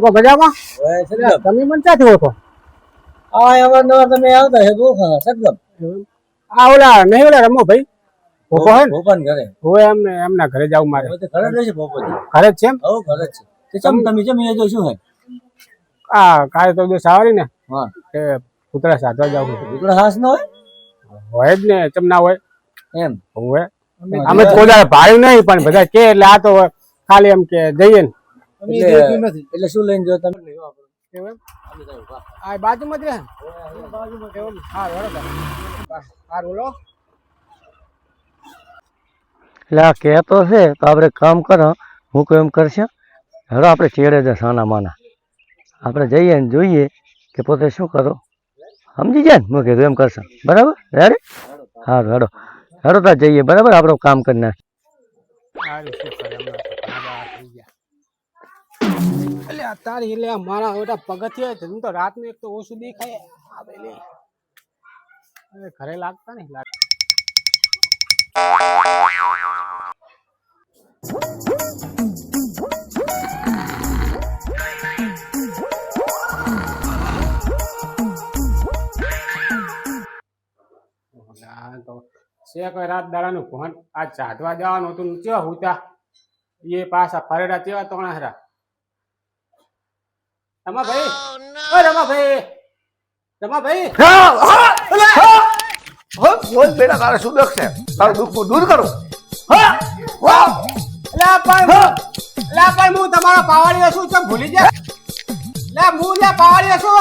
તું કો મજામાં તમે મને ક્યાંથી ઓળખો? આ અવારનવાર તમે આવતા હે બહુ સદગમ આ ઓલા નહીં ઓલા રમો ભાઈ? ભોપો હે ને? ઘરે. હોય એમને એમના ઘરે જવું મારે. ઘરે જ છે ભોપાજી ઘરે જ છે એમ? હવ ઘરે જ છે. ચમ તમે ચમ એ જો શું હે આ કાલે તો દિવસ આવરી ને હા. કે કૂતરા સાધવા જાવ દીકરો હાસ ન હોય? હોય જ ને ચમ ના હોય? એમ. હોય. અમે કોઈ ભાઈ નહીં પણ બધા કે એટલે આ તો ખાલી એમ કે જઈએ ને. એટલે એટલે શું લઈને જો તમે? આ બાજુમાં જ રહે. ને? એવું ને? હા બરોબર હા બોલો એટલે આ કહેતો છે તો આપણે કામ કરો હું કોઈ એમ કરશે હવે આપણે ચેડે છે સાના માના. આપણે જઈએ ને જોઈએ કે પોતે શું કરો. સમજી જાય ને? હું કીધું એમ કરશે. બરાબર? રેડી હા હેડો હેડો તો જઈએ. બરાબર? આપણું કામ કરી નાખ એટલે અત્યારે એટલે મારા બેટા પગથિયા છે તો તો રાતનું એક તો ઓછું દેખાય. આ પેલી હવે ઘરે લાગતા તો છે કોઈ રાત દાડાનું ફોન આ ચાટવા જવાનું હતું ને ચેવા હુતા? એ પાછા ફરેડા ચેવા તોણા હરા? રમા ભાઈ ઓ રમા ભાઈ રમા ભાઈ બોલ બેટા તારે શું દુઃખ છે? તારું દુઃખ દૂર કરું. હા વાહ. લે પણ લે પણ હું તમારો પાવાડીઓ છું ચમ ભૂલી જા લે હું લે પાવાડીઓ છું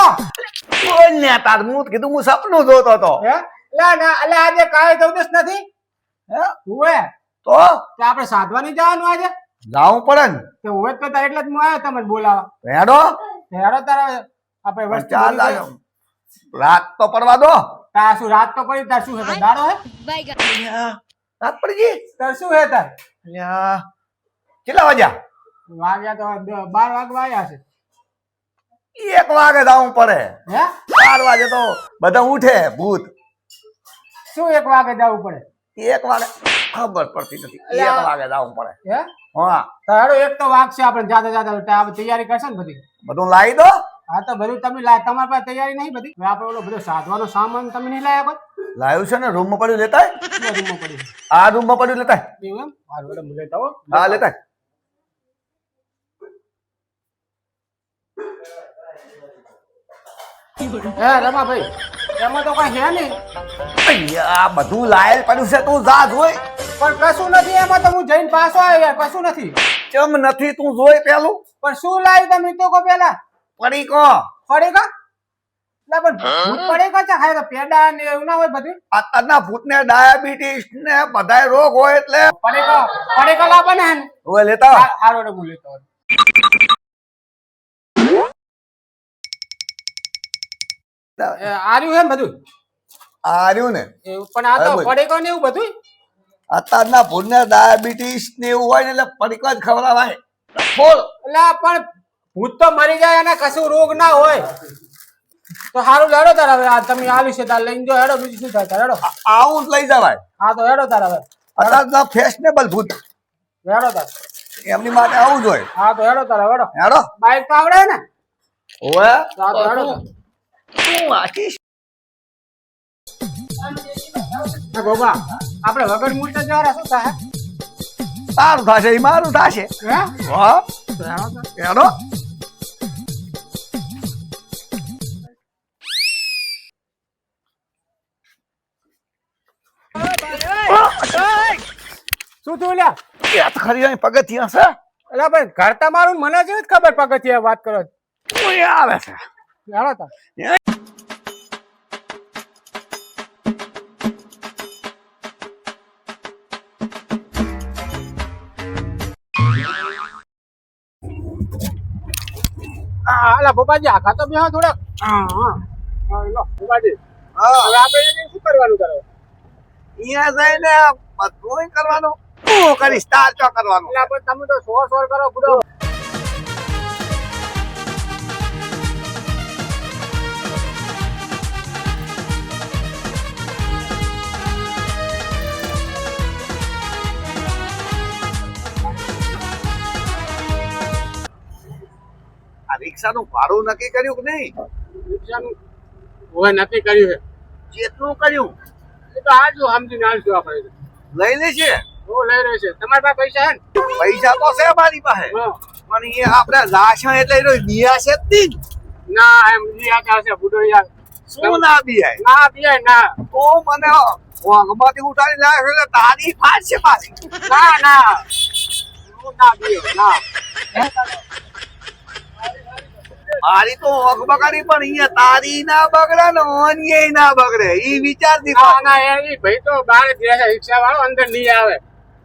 બોલ ને તાર હું કીધું હું સપનું જોતો તો હે? લે ના એટલે આજે કાય ચૌદસ નથી. હે? હુએ. તો? તે આપણે સાધવાની જવાનું આજે? જાવું પડે ને. તે હુએ તો તારે એટલે જ હું આવ્યો તમને બોલાવા હેડો હેડો તારે. આપણે વસ્તુ ચાલ લાગે રાત તો પડવા દો. તાર શું રાત તો પડી તાર શું હે દાડો હે? રાત પડી ગઈ? તાર શું હે તાર? અલ્યા, કેટલા વાગ્યા? વાગ્યા તો બાર વાગવા આવ્યા છે. એક વાગે જાવું પડે. હે? બાર વાગે તો બધા ઉઠે ભૂત. શું એક વાગે જવું પડે? એક વાગે ખબર પડતી નથી. એક વાગે જવું પડે. હા? તારો એક તો વાગ છે આપણે જાતે જાતે તૈયારી કરશે ને બધી? બધું લાવી દો. હા તો બધું તમે તમારી પાસે તૈયારી નહીં બધી? આપણે ઓલો બધો સાધવાનો સામાન તમે નહીં લાયા પણ લાવ્યું છે ને? રૂમમાં પડ્યું લેતા રૂમમાં પડી આ રૂમમાં પડ્યું લેતા હું લેતા હો હા. હે રમાભાઈ એમાં તો કઈ હે નહીં. અయ్యા બધું લાયેલ પડ્યું છે તું જા જોઈ. પણ કશું નથી એમાં તો હું જઈને પાછો આવ્યો યાર કશું નથી. ચમ નથી તું જોઈ પેલું? પણ શું લાવ્યું તમે તો કો પેલા? પડી કો. પડી કો? ના પણ ભૂત પડે કો છે હાય પેડા ને એવું ના હોય બધું. અત્યારના ભૂતને ડાયાબિટીસ ને બધાય રોગ હોય એટલે. પડી કો પડી કો લાવવા ને હવે લેતા. હારો રે હું લેતો આર્યું એમ બધું? આર્યું ને એવું પણ આ તો પડેકો. ને એવું બધું અત્યારના ભૂલને ડાયાબિટીસ ને એવું હોય ને એટલે પડીકો જ ખવડાવાય. બોલ. એટલે પણ ભૂત તો મરી જાય અને કશું રોગ ના હોય. તો સારું હેડો તાર હવે. આ તમે આલી છે તાર લઈને જો હેડો બીજું શું થાય હેડો. આવું જ લઈ જવાય. હા તો હેડો તાર હવે. અત્યારના ફેશનેબલ ભૂત. હેડો તાર. એમની માટે આવું જ હોય. હા તો હેડો તાર હેડો. હેડો. બાઈક તો આવડે ને. ઓવે. તો હેડો હા ગોબા આપણે વગર શું થાય? તારું થશે એ મારું થશે. હે? હા? તો હેડો તાર. હેડો શું થયું લ્યા? ખરી પગથિયા છે. એટલે ભાઈ ઘર તમારું મને જેવી જ ખબર પગથિયા વાત કરો. આવે છે. હેડો તાર હા અલા આખા તો બેહો થોડાક. હા હા. લો હવે આપણે શું કરવાનું કરો? અહીંયા જઈને બધું કરવાનું. તું કરીશ તાર ચો કરવાનું. એટલે તમે તો સોર સોર કરો બુડો રિક્ષાનું ભાડું નક્કી કર્યું કે નહીં? રિક્ષાનું હવે નક્કી કર્યું છે. જેટલું કર્યું? એ તો આજ સમજીને આવીશું આપણે. લઈ લેશે હું લઈ રહ્યો છે. તમારી પાસે પૈસા છે પૈસા તો છે મારી પાસે. પણ એ આપણે લાશા એટલે એનો બિયા છે જ ના એમ આવશે બુડો યાર શું ના બિયાય ના બિયાય ના. તો મને ઊંઘમાંથી ઉઠાડી એટલે તારી ફાટ છે પાછી ના ના. હું ના મારી તો ઓખ બગાડી પણ અહીંયા તારી ના બગડે ને ઓનીએ ના બગડે. ઈ વિચારતી ના એ ભાઈ તો બહાર જ રિક્ષા વાળો અંદર નહીં આવે.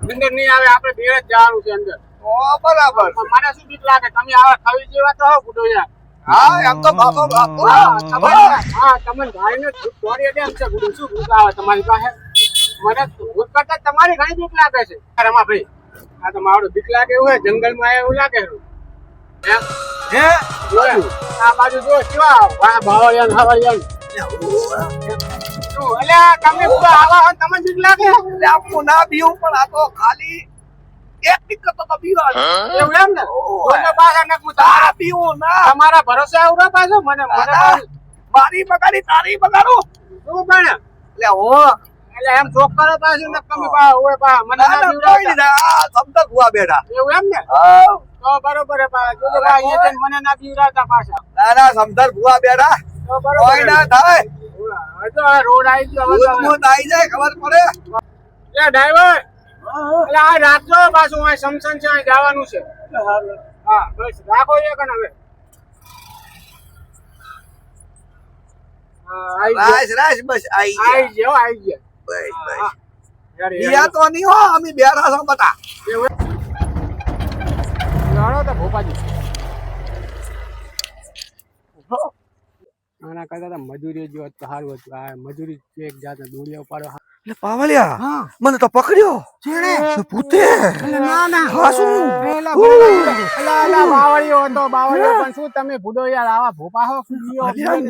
અંદર નહીં આવે આપણે ભેર જ જવાનું છે અંદર. તો બરાબર મને શું બીક લાગે? તમે આવા ખાવી જેવા તો હો યાર. હા એમ તો બાપો બાપો. હા તમારે હા તમને ભાઈને દે એમ છે બુડો શું આવે તમારી પાસે? મને કરતા તમારી ઘણી બીક લાગે છે. રમા ભાઈ આ તો મારો બીક લાગે એવું જંગલમાં એવું લાગે. એમ હે? આ બાજુ જો કેવા વાહ ભાવળિયા ને હાવળિયા ને. શું? અલ્યા તમે બધા આવા ને તમને બીક લાગે? હું ના બીવું પણ આ તો ખાલી એક દિક્કત તો પીવા એવું એમ ને. બોલો પાછા ને હું ના પીવું ના. તમારા ભરોસે આવડો પાછો? મને મને. મારી બગાડી તારી બગાડું. શું પણ એટલે હું. એટલે એમ છોકરો પાછું ને તમે પા ઓય પા મને ના બીવડાવતા. કોઈ નહીં આ સમતક હુઆ બેઠા. એવું એમ ને? હા. તો બરોબર હે પા જો પા અહીંયા જઈને મને ના બીવડાવતા પાછા. ના ના સમતક હુઆ બેઠા. તો બરોબર કોઈ ના થાય. હા તો આ રોડ આવી ગયો હવે તો ભૂત ભૂત આવી જાય ખબર પડે. એ ડ્રાઈવર એટલે આ રાખજો પાછું આ સમસન છે અહીં જવાનું છે. હા બસ રાખો એક ને હવે. આઈ રાસ રાસ બસ આવી આઈ ગયા. ગયો આઈ ગયો. બસ baik હા. tuh nih oh kami biar હો અમે બેઠા છો બતા જાણો તો ભોપાજી. આના કરતા તો મજૂરી જો તો સારું હતું. આ મજૂરી એક જાતના દોડિયા ઉપાડો એટલે પાવલિયા મને તો પકડ્યો. છેડે ભૂતે? ના ના. હા, શું? પેલા પેલા બાવળીઓ હતો બાવળીઓ. પણ શું તમે ભૂડો યાર આવા ભોપા હો?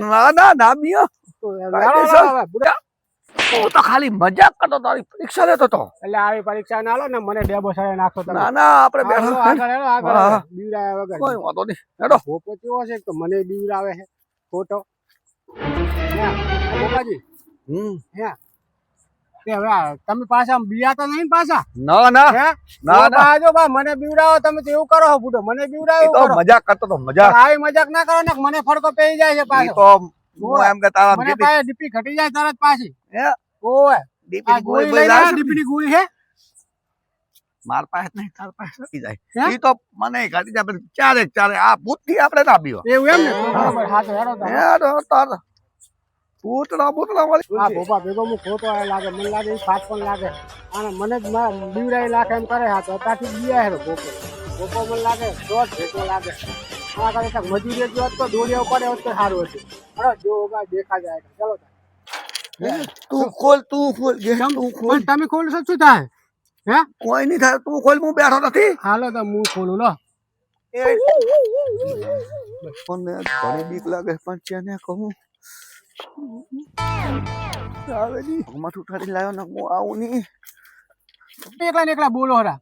ના ના ના મિયો. તો હવે, ભૂડો. હું તો ખાલી મજાક કરતો તારી પરીક્ષા લેતો તો. એટલે આવી પરીક્ષા ના લો ને મને ડેબો સાડે નાખો તમે. ના ના આપણે આગળ, આગળ હેડો, આગળ. હા. વગર. કોઈ વાંધો નહીં. હેડો. ભોપો કેવો છે? તો મને બીવડાવે છે. ખોટો ત્યાં, હમ. ત્યાં. તે હવે આ તમે પાછા બીયા તો નહીં પાછા? ના ના. ના ના. ભોપા, બા મને બીવડાવો તમે તો એવું કરો બુડો મને બીવડાવો તો મજાક કરતો તો મજાક. આવી મજાક ના કરો ને મને ફડકો પેઈ જાય છે પાછો. તો હું એમ કે તારા મને દીપી ડીપી ઘટી જાય તરત પાછી. હે? ઓય દીપી ગોળી ગોળી બોળી લઈને લાવશે આ ડીપીની ગોળી છે માર પાસે નહીં તાર પાસે નથી જાય. હે? તો મને ઘટી જાય ચારે ચારે આ ભૂતથી આપણે ના બીવો. એવું એમ ને? તો હા તો હેડો તારે. તાર ભૂતડા ભૂતડા વાળી. આ ભોપા ભેગો હું ખોટો આ લાગે મને લાગે એ ફાટ પણ લાગે. અને મને જ બીવડાઈ લાગે એમ કરે હા તો અત્યારથી બીયા હેરો ભોપો. ભોપો મને લાગે દોઢ ભેગો લાગે. આ કરે મજૂરી જો તો દોડિયા પડે હોત તો સારું હતું. જો દેખા જાય. ચલો. તું ખોલ તું ખોલ તું ખોલ. પણ તમે ખોલશો શું થાય? હે? કોઈ નહીં થાય તું ખોલ હું બેઠો નથી. હાલો તો હું ખોલું લો. મને ઘણી બીક લાગે પણ છે કહું? આવે નહીં. માથું ઉઠાડી લાવ્યો ને હું આવું નહીં. એકલા ને એકલા બોલો હરા.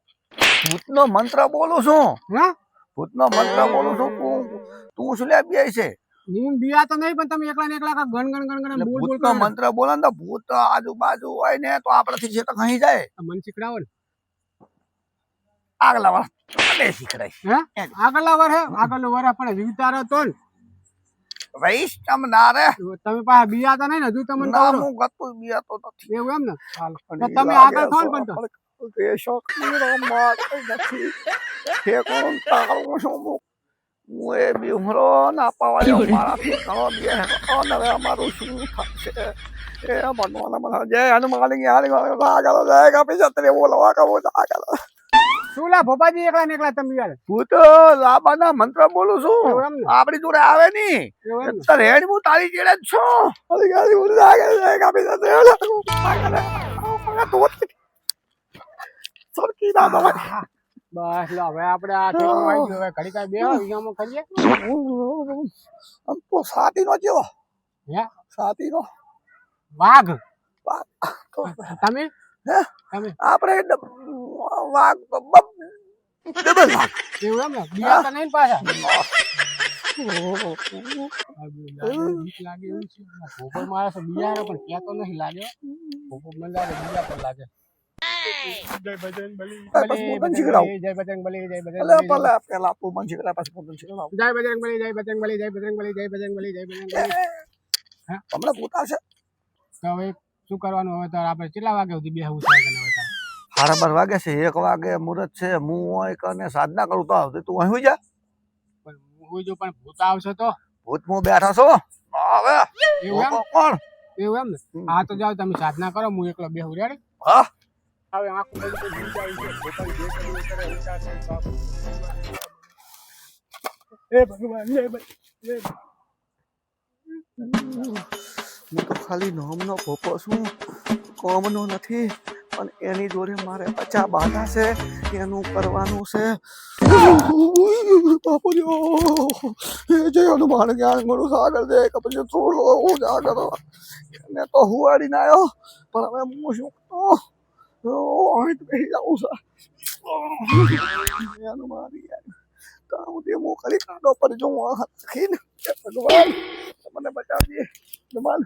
ભૂતનો મંત્ર બોલું છું. હા? ભૂતનો મંત્ર બોલું છું તું તું શું લે બે છે? નીમ બિયા તો નહીં પણ તમે એકલા ને એકલા ગણ ગણ ગણ ગણ બોલ બોલ કરો. મંત્ર બોલે ને તો ભૂત આજુબાજુ હોય ને તો આપણાથી છે તો કહી જાય. મન શીખડાવો ને. આગલા વર તને શીખડાય હે? આગલા વર હે? આગલો વર પણ વિચાર તો ને. રહીશ તમ નારે. તમે પાસે બિયા તો નહીં ને હજુ તમને ના હું ગતું બિયાતો નથી. એવું એમ ને? તો તમે આગળ થોન પણ તો. તો તે શોખની રમત નથી. ઠેકોણ તારું શું હું હું એ બિહરો ના પાવાયો મારાથી ઘણો બે નવે અમારું શું થશે? એ ભગવાન મને જય હનુમાનની આગળ જય કાપી જત્રે બોલવા કબો આગળ શું લા ભોપાજી એકલા ને એકલા તમે યાર? હું તો લાબાના મંત્ર બોલું છું. આપડી જોડે આવે ની? તો રેડ હું તારી જોડે જ છું. અરે ગાડી બોલ આગળ જય કાપી જત્રે આગળ તો સરકી ના બસ લો હવે આપણે આ ઠેકણું આવી ગયું. હવે ઘડી કાંઈ બેહો વિયામાં કરીએ. આમ તો સાતીનો જેવો હે? સાતીનો વાઘ. તો તમે? હે? તમે? આપણે વાઘ બબ- ડબલ વાઘ. એવું એમ ને? બિયા તો નહીં પાછા. લાગે, એવું છે. ભોપર મારા બિયારો પણ ક્યાં તો નહીં લાગે. ભોપર મને લાગે બીજા પણ લાગે. જય બજરંગ બલી મોટન જય બજરંગ બલી જય બજરંગ અલે ભલે પેલા આપણું મન શીખડા પછી શીખડાવો. જય બજરંગ બલી જય બજરંગ બલી જય બજરંગ બલી જય બજરંગ બલી જય બજરંગ બલી હમણાં પોતા છે તો હવે શું કરવાનું હવે તાર આપણે કેટલા વાગે સુધી બેહવું છે કે હવે તાર સાડા બાર વાગે છે એક વાગે મુહૂર્ત છે હું હોય કને સાધના કરું તો આવતી તું અહીં જા પણ હું જો પણ ભૂત આવશે તો ભૂત હું બેઠા છો હવે એવું એમ કોણ એવું એમ ને હા તો જાઓ તમે સાધના કરો હું એકલો બેહું રેડી હા હવે ખાલી નોમનો પોપો છું. કોમનો નથી. પણ એની જોડે મારે પચા બાધા છે. એનું કરવાનું છે. બાપુજી જય હનુમાન જ્ઞાન ગુરુ સાગર દે કપજી થોડો હું જા એને તો હુવાડીને આવ્યો પણ હવે હું શું તો અહીં તો બેસી જાઉં છે હે હનુમાન યાર તો હું તે મોકલી કાઢો પર જો હું આ હાથ રાખીને હે ભગવાન મને બચાવજે હનુમાન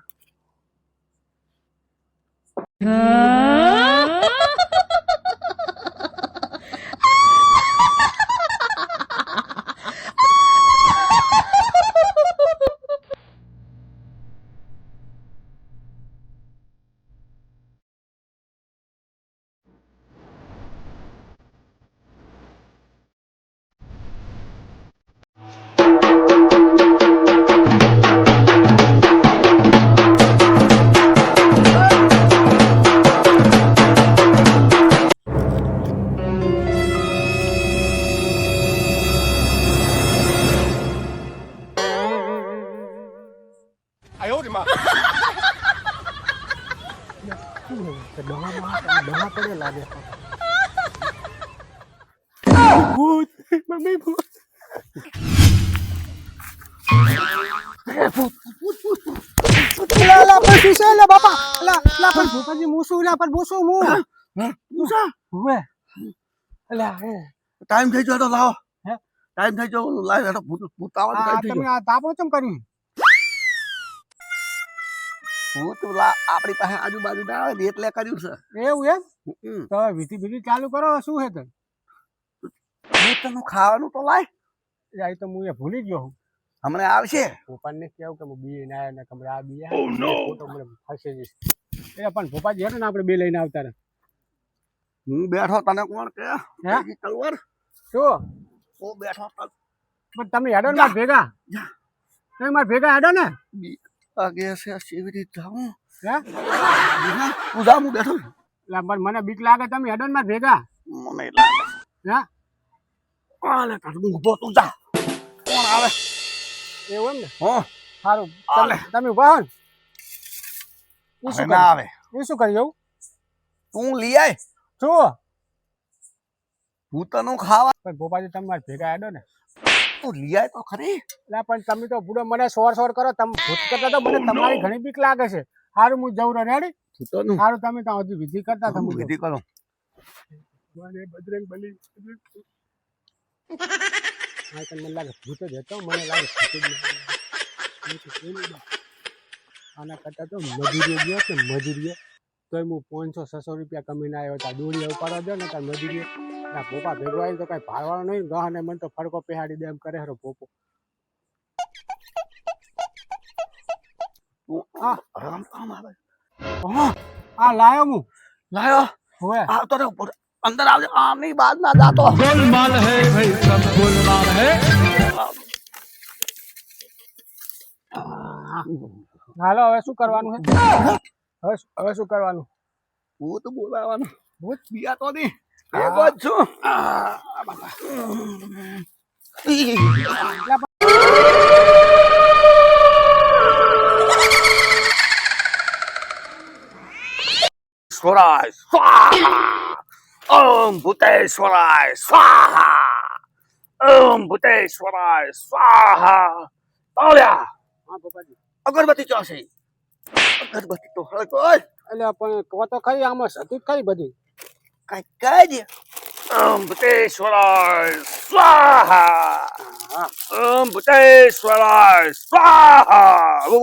લા લા પણ શું છે લા બાપા લા લા પણ ભૂપાજી મૂસું લા પણ મૂસું હું મૂસા હુવે લા હે ટાઈમ થઈ ગયો તો લાવો. ટાઈમ થઈ ગયો લાવ હેડો ભૂત ભૂત આવવાનું ટાઈમ થઈ તમે આ તાપો ચમ કર્યું? ભૂત લા આપણી પાસે આજુબાજુ ના આવે એટલે કર્યું છે. એવું એમ? તમે તો વિધિ વિધિ ચાલુ કરો શું છે તો ભૂતનું ખાવાનું તો લાય. જાય તો હું એ ભૂલી ગયો હું. હમણાં આવશે? ભોપાલને કેવું કે હું બી ના ને કમરે આ બી ફોટો મને ફસે જઈશ એ પણ ભોપાજી ને આપણે બે લઈને આવતા હું બેઠો તને કોણ કે? હે? તલવાર? શું? હું બેઠો પણ તમે હેડો ને ભેગા. તમે મારા ભેગા હેડો ને. આગે છે કેવી રીતે હું? હે તું જા હું બેઠો. પણ મને બીક લાગે તમે હેડો ને ભેગા. મને લાગે. હે? આલે કાઢ હું ઊભો તું જા. કોણ આવે? એવું એમ ને? હો. સારું. તમે- ઊભા હો ને. શું ના આવે. એ શું કરી કર્યું તું લઈ આય. શું ભૂતનું ખાવા. પણ ભોપાજી તમે મારા ભેગા આડો ને. તું લઈ આય તો ખરી. એટલે પણ તમે તો બુડો મને સોર સોર કરો. તમે ભૂત કરતા તો મને તમારી ઘણી બીક લાગે છે. સારું હું જવું રેડી ભૂતનું. સારું તમે તો હજુ વિધિ કરતા તમે હું વિધિ કરો. બજરંગ બલી હા તો મને લાગે ભૂત જ હતો મને લાગે ભૂત જ. આના કરતા તો મજૂરી ગયો કે મજૂરીએ? તોય હું પાંચસો છસો રૂપિયા કમીને આવ્યો હતા દોડીએ ઉપાડો દો ને ત્યાં મજૂરીએ. ના પોપા ભેગો આવીને તો કાંઈ ભાડવાનો નહીં ગહ ને મને તો ફડકો પહેરાડી દે એમ કરે હરો પોપો તું રામ કામ આવે. હા આ લાયો હું. લાયો? હવે? આવતો રે ઉપર અંદર આવજે આમની બાદ ના જાતો गोलमाल है भाई सब गोलमाल है હાલો હવે શું કરવાનું છે હવે શું- હવે શું કરવાનું ભૂત બોલાવાનું ભૂત બીયા તો નહીં ભેગો જ છું સ્વરાય સ્વાહા ઓમ ભૂતેશ્વરાય સ્વાહા! ઓમ ભૂતેશ્વરાય સ્વાહા! તાળ્યા હા પપ્પાજી અગરબત્તી છે? અગરબત્તી તો હળગો એટલે પણ કહો તો ખરી આમાં સતી ખરી બધી? કઈ કહેજે ઓમ ભૂતેશ્વરાય સ્વાહા! ઓમ ભૂતેશ્વરાય સ્વાહા! ઓમ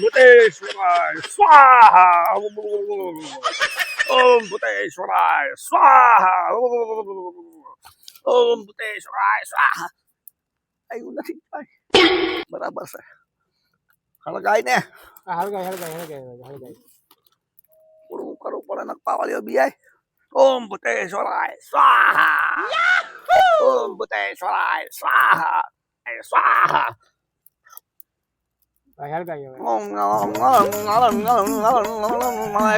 ભૂતેશ્વરાય સ્વાહા! ઓમ ભૂતેશ્વરાય સ્વાહા ઓમ ભૂતેશ્વરાય સ્વાહા આવ્યું નથી ભાઈ બરાબર છે હળગાય ને હળગાય હળગાય હળગાય હળગાય થોડું કરવું પડે ને પાવાલીઓ બિયાય ઓમ ભૂતેશ્વરાય સ્વાહા ઓમ ભૂતેશ્વરાય સ્વાહા સ્વાહા આ હળગાય હવે ઓમ ઓમ ઓમ ઓમ ઓમ ઓમ મને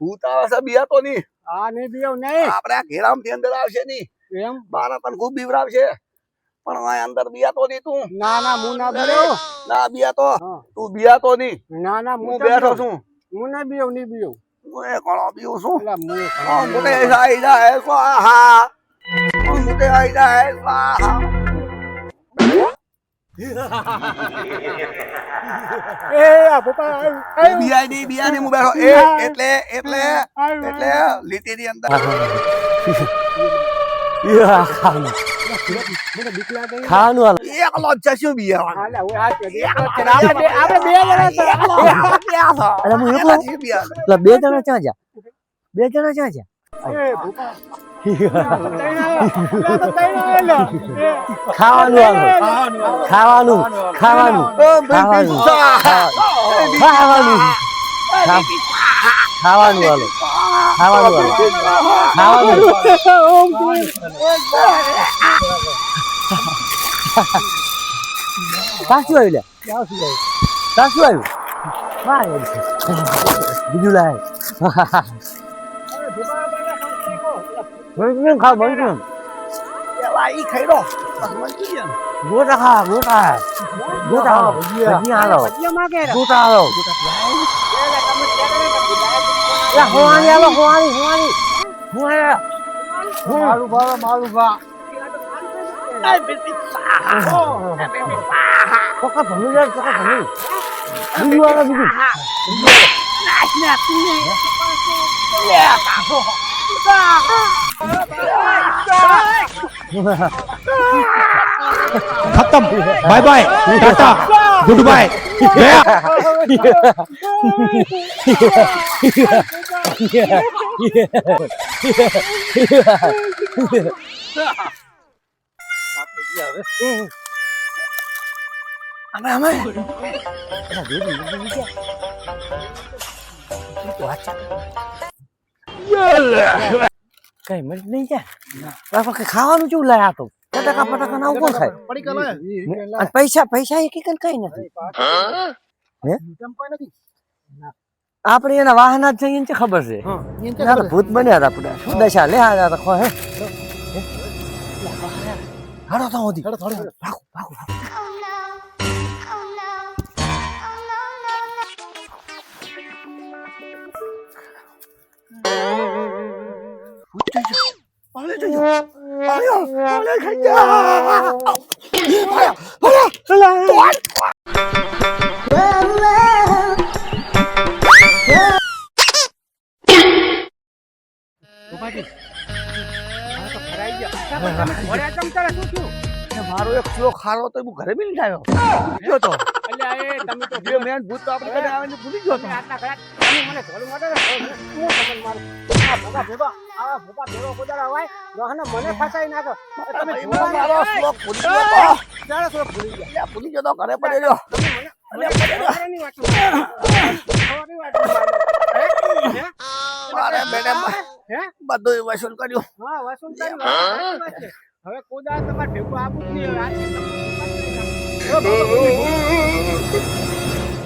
બિયા ના હું ના માટે હા ભૂત આવે છે બિયા તો નહીં. આ નહીં બીવ નહીં. આપણે આ ઘેરામથી અંદર આવશે ની એમ? બારા પણ ખૂબ બીવરાવશે. પણ આ અંદર બિયા તો નહીં તું. ના ના હું ના બીવ ના બિયા તો તું બિયા તો નહીં. ના ના હું હું બેઠો છું. હું ના બીવ નહીં બિયાવ. હું એ કોણો બીવું છું. એટલે હું ઓમ મુકે આઈ જાય સ્વાહા. મુકે આઈ જાય સ્વાહા. એ આ પપ્પા હું બેઠો એટલે એટલે એટલે અંદર. ખાવાનું એકલો બે જણા ક્યાં જા બે જણા ક્યાં જા ખાવાનું ખાવાનું ખાવાનું ખાવાનું ખાવાનું. ખાવાનું હાલો ખાવાનું હાલો ખાવાનું સાસુ આવ્યું લે સાચું આવ્યું. બીજું લાય. બંધ ખાવ બંધ પેલા ખાઈ લો ગોટા ખા ગોટા ગોટા હાલો ભજીયા રે. ગોટા હાલો લા હોવાની હાલો હોવાની હોવાની હોવાની મારું ભાવે મારું ભા પકા ભમી જાય પકા ભમી બીજું આવે બીજું खत्म bye bye tata goodbye Ana mai. Ana dia ni ni dia. Itu acak. Yalah. કઈ મળી નહીં જાય. બાપા કઈ ખાવાનું ચેવું લાયા તો પટાકા પટાકા ના કોણ ખાય પૈસા પૈસા એક એક કઈ નથી. હે? આપણે એના વાહન જ જઈએ છે. ખબર છે. ભૂત બન્યા હતા આપણે. શું દશા? લે આ ખો હે? હાડો તો હોધી ભાગો ભાગો ભાગો. જજો પાલે પાલે ખાઈ જા પાલે 빨리. આ તો ભરાઈ ગયા. તમે ઘોડ્યા ચમ તારે શું થયું? મારો એક કિલો ખારો તો હું ઘરે બી નહીં આવ્યો ગયો તો તમે તો બે મેન ભૂત તો આપણે કને આવે ભૂલી ગયો તો આટલા ખરા મને ધોલું માટે હું તમને મારું આ ભોગા ભેગો આ ભોગા ભેગો મને ફસાઈ નાખો તમે ના ભૂલી ગયો ભૂલી ગયા ભૂલી ગયો ઘરે પડ્યો રહ્યો. મને? મારે મેડમ હે? બધું વસૂલ કર્યું હા વસૂલ કરી વાત વાત છે. હવે કોદાળ તમારે ભેગું આપું જ નહીં હવે આટલી